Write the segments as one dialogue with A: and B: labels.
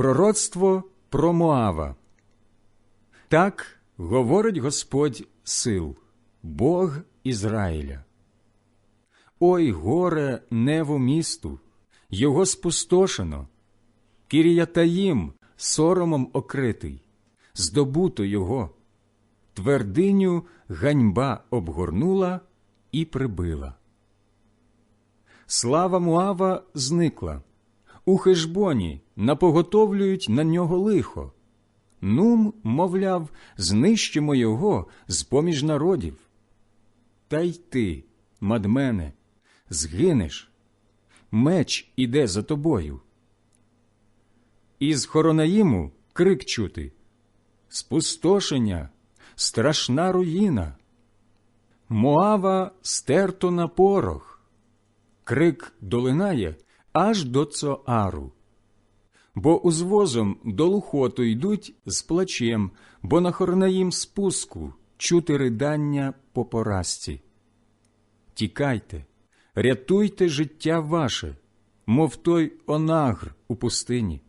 A: Пророцтво про Моава. Так говорить Господь сил, Бог Ізраїля. Ой горе неву місту, його спустошено, Кіріятаїм соромом окритий, здобуто його, твердиню ганьба обгорнула і прибила. Слава Муава зникла. У хижбоні напоготовлюють на нього лихо. Нум, мовляв, знищимо його з поміж народів. Та й ти, мадмене, згинеш, меч іде за тобою. Із Хоронаїму крик чути спустошення, страшна руїна. Моава стерто на порох, крик долинає аж до Цоару. Бо узвозом до лухоту йдуть з плачем, бо на Хорнаїм спуску чути ридання по поразці. Тікайте, рятуйте життя ваше, мов той онагр у пустині.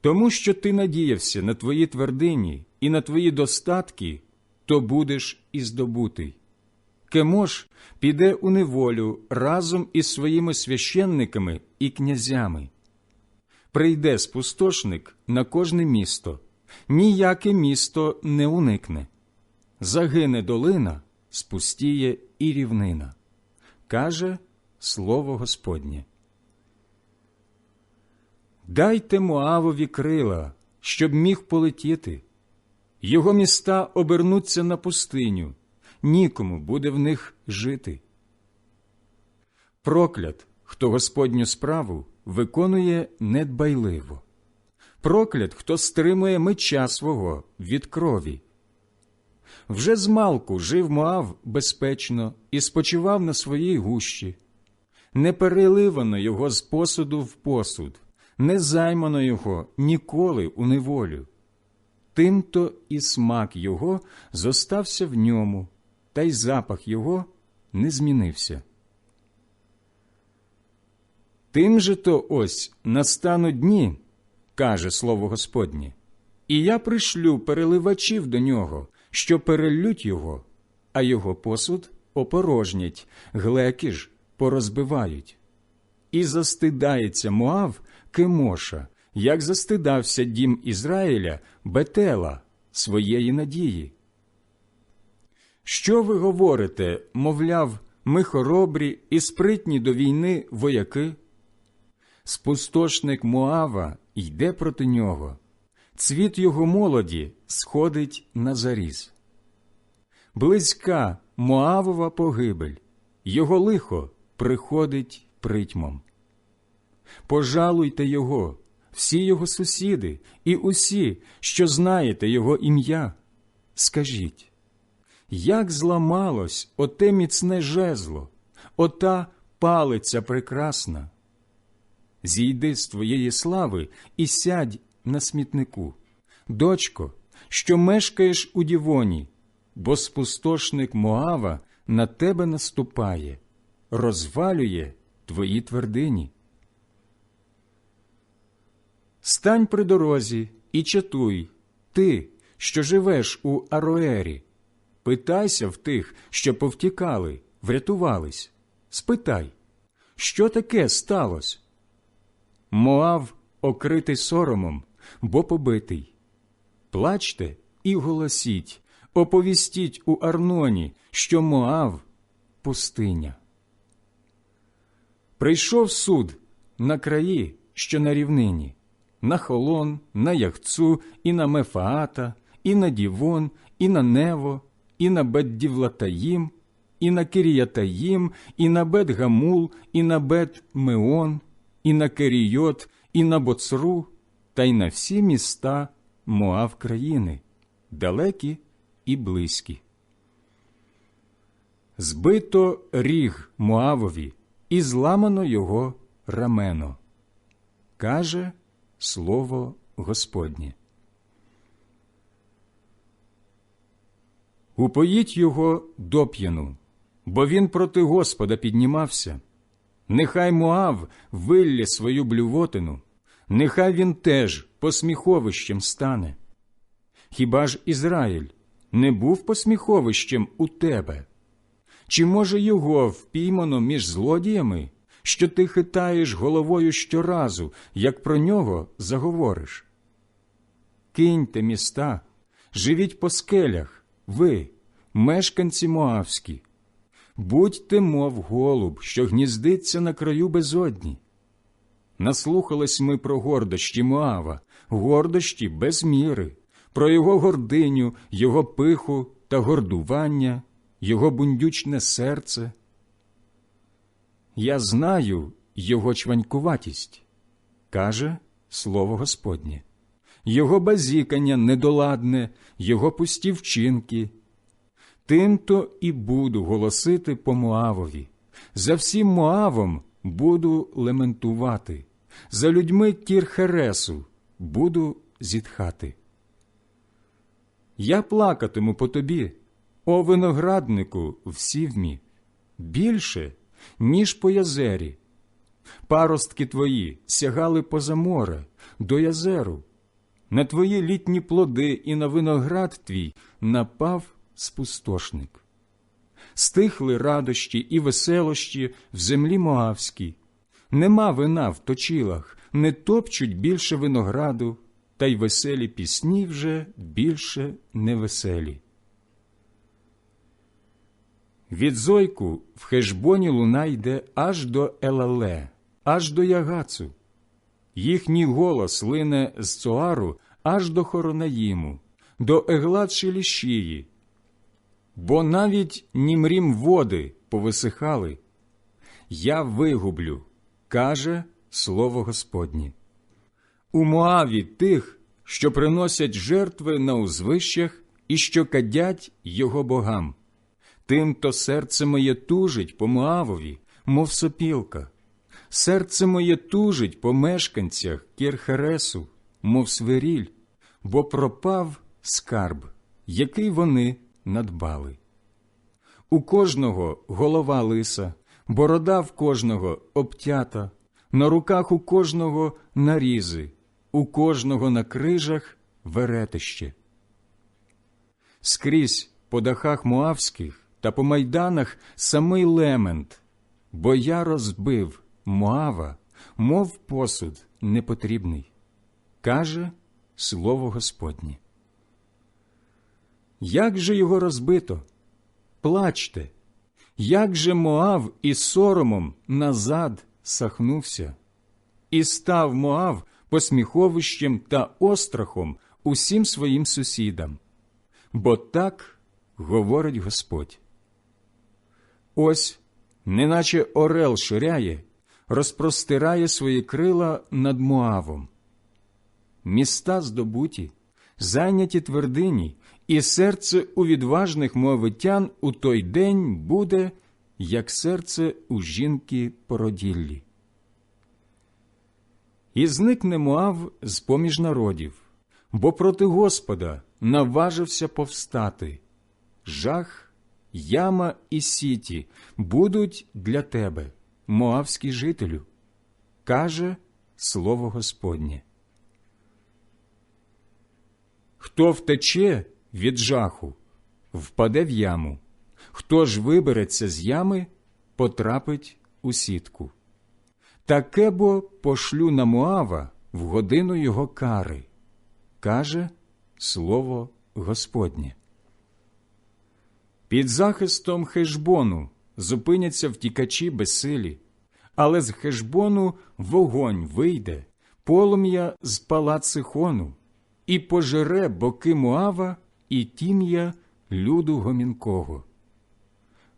A: Тому що ти надіявся на твої твердині і на твої достатки, то будеш і здобутий. Кемош піде у неволю разом із своїми священниками і князями. Прийде спустошник на кожне місто, ніяке місто не уникне. Загине долина, спустіє і рівнина. Каже слово Господнє. Дайте Моавові крила, щоб міг полетіти. Його міста обернуться на пустиню, нікому буде в них жити. Проклят, хто Господню справу виконує недбайливо. Проклят, хто стримує меча свого від крові. Вже змалку жив Моав безпечно і спочивав на своїй гущі. Не переливано його з посуду в посуд, не займано його ніколи у неволю. Тимто і смак його зостався в ньому, та й запах його не змінився. Тим же то ось настануть дні, каже слово Господнє, і я пришлю переливачів до нього, що перелють його, а його посуд опорожнять, глеки ж порозбивають. І застидається Моав Кемоша, як застидався дім Ізраїля Бетела своєї надії. Що ви говорите, мовляв, ми хоробрі і спритні до війни вояки? Спустошник Моава йде проти нього, цвіт його молоді сходить на заріз. Близька Моавова погибель, його лихо приходить притьмом. Пожалуйте його, всі його сусіди і усі, що знаєте його ім'я, скажіть, як зламалось оте міцне жезло, ота палиця прекрасна. Зійди з твоєї слави і сядь на смітнику, дочко, що мешкаєш у дівоні, бо спустошник Моава на тебе наступає, розвалює твої твердині. Стань при дорозі і чатуй, ти, що живеш у Ароері, питайся в тих, що повтікали, врятувались, спитай, що таке сталося? Моав окритий соромом, бо побитий. Плачте і голосіть, оповістіть у Арноні, що Моав пустиня. Прийшов суд на краї, що на рівнині на Холон, на Яхцу, і на Мефаата, і на Дівон, і на Нево, і на Бет-Дівлатаїм, і на Киріятаїм, і на Бет-Гамул, і на Бет-Меон, і на Керійот, і на Боцру, та й на всі міста Моав країни, далекі і близькі. Збито ріг Моавові, і зламано його рамено. Каже Слово Господнє. Упоїть його доп'яну, бо він проти Господа піднімався. Нехай Моав виллє свою блювотину, нехай він теж посміховищем стане. Хіба ж Ізраїль не був посміховищем у тебе? Чи може його впіймано між злодіями, що ти хитаєш головою щоразу, як про нього заговориш? Киньте міста, живіть по скелях, ви, мешканці Моавські, будьте, мов голуб, що гніздиться на краю безодні. Наслухались ми про гордощі Моава, гордощі без міри, про його гординю, його пиху та гордування, його бундючне серце. Я знаю його чванькуватість, каже слово Господнє, його базікання недоладне, його пусті вчинки. Тим-то і буду голосити по Моавові, за всім Моавом буду лементувати, за людьми Кірхересу буду зітхати. Я плакатиму по тобі, о винограднику в сівмі, більше, ніж по язері. Паростки твої сягали поза море, до язеру. На твої літні плоди і на виноград твій напав спустошник. Стихли радощі і веселощі в землі Моавській. Нема вина в точилах, не топчуть більше винограду, та й веселі пісні вже більше невеселі. Від зойку в хешбоні луна йде аж до Елале, аж до Ягацу. Їхній голос лине з Цоару аж до Хоронаїму, до Еглад Шелішії. Бо навіть німрім води повисихали. Я вигублю, каже слово Господнє. У Моаві тих, що приносять жертви на узвищах і що кадять його богам. Тим-то серце моє тужить по Моавові, мов сопілка. Серце моє тужить по мешканцях Кірхересу, мов свиріль, бо пропав скарб, який вони надбали. У кожного голова лиса, борода в кожного обтята, на руках у кожного нарізи, у кожного на крижах веретище. Скрізь по дахах Моавських та по майданах самий лемент, бо я розбив Моава, мов посуд непотрібний, каже слово Господнє. Як же його розбито? Плачте, як же Моав із соромом назад сахнувся, і став Моав посміховищем та острахом усім своїм сусідам. Бо так говорить Господь. Ось, неначе орел ширяє, розпростирає свої крила над Моавом. Міста здобуті, зайняті твердині, і серце у відважних мовитян у той день буде, як серце у жінки породіллі. І зникне Моав з поміж народів, бо проти Господа наважився повстати. Жах, яма і сіті будуть для тебе, моавський жителю, каже слово Господнє. Хто втече від жаху, впаде в яму, хто ж вибереться з ями, потрапить у сітку. Таке бо пошлю на Моава в годину його кари, каже слово Господнє. Під захистом Хешбону зупиняться втікачі безсилі, але з Хешбону вогонь вийде, полум'я з палат Сихону, і пожере боки Моава і тім'я люду гомінкого.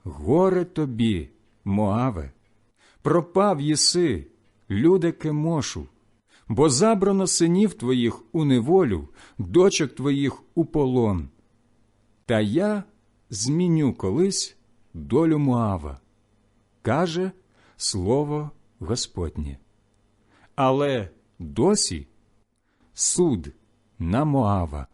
A: Горе тобі, Моаве! пропав єси, люде Кемошу, бо забрано синів твоїх у неволю, дочок твоїх у полон. Та я зміню колись долю Моава, каже слово Господнє. Але досі суд на Моава.